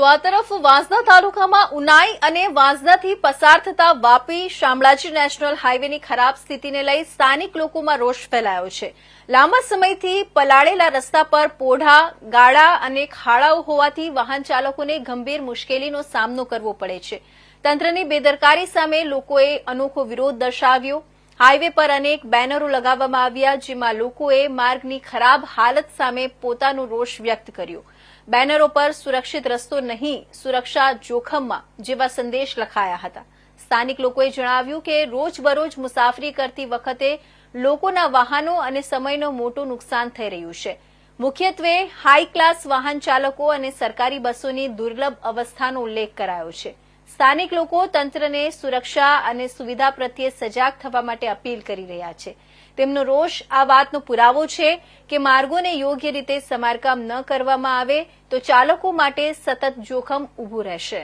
તો આ તરફ વાંસદા તાલુકામાં ઉનાઈ અને વાંસદાથી પસાર થતા વાપી શામળાજી નેશનલ હાઈવેની ખરાબ સ્થિતિને લઈ સ્થાનિક લોકોમાં રોષ ફેલાયો છે. લાંબા સમયથી પલાળેલા રસ્તા પર પોઢા, ગાળા અને ખાડાઓ હોવાથી વાહન ચાલકોને ગંભીર મુશ્કેલીનો સામનો કરવો પડે છે. તંત્રની બેદરકારી સામે લોકોએ અનોખો વિરોધ દર્શાવ્યો. હાઈવે પર અનેક બેનરો લગાવવામાં આવ્યા, જેમાં લોકોએ માર્ગની ખરાબ હાલત સામે પોતાનો રોષ વ્યક્ત કર્યો. બેનરો પર સુરક્ષિત રસ્તો નહીં, સુરક્ષા જોખમમાં જેવા સંદેશ લખાયા હતા. સ્થાનિક લોકોએ જણાવ્યું કે રોજબરોજ મુસાફરી કરતી વખતે લોકોના વાહનો અને સમયનો મોટું નુકસાન થઈ રહ્યું છે. મુખ્યત્વે હાઈ ક્લાસ વાહન ચાલકો અને સરકારી બસોની દુર્લભ અવસ્થાનો ઉલ્લેખ કરાયો છે. સ્થાનિક લોકો તંત્રને સુરક્ષા અને સુવિધા પ્રત્યે સજાગ થવા માટે અપીલ કરી રહ્યા છે. તેમનો રોષ આ વાતનો પુરાવો છે કે માર્ગોને યોગ્ય રીતે સમારકામ ન કરવામાં આવે તો ચાલકો માટે સતત જોખમ ઊભું રહેશે.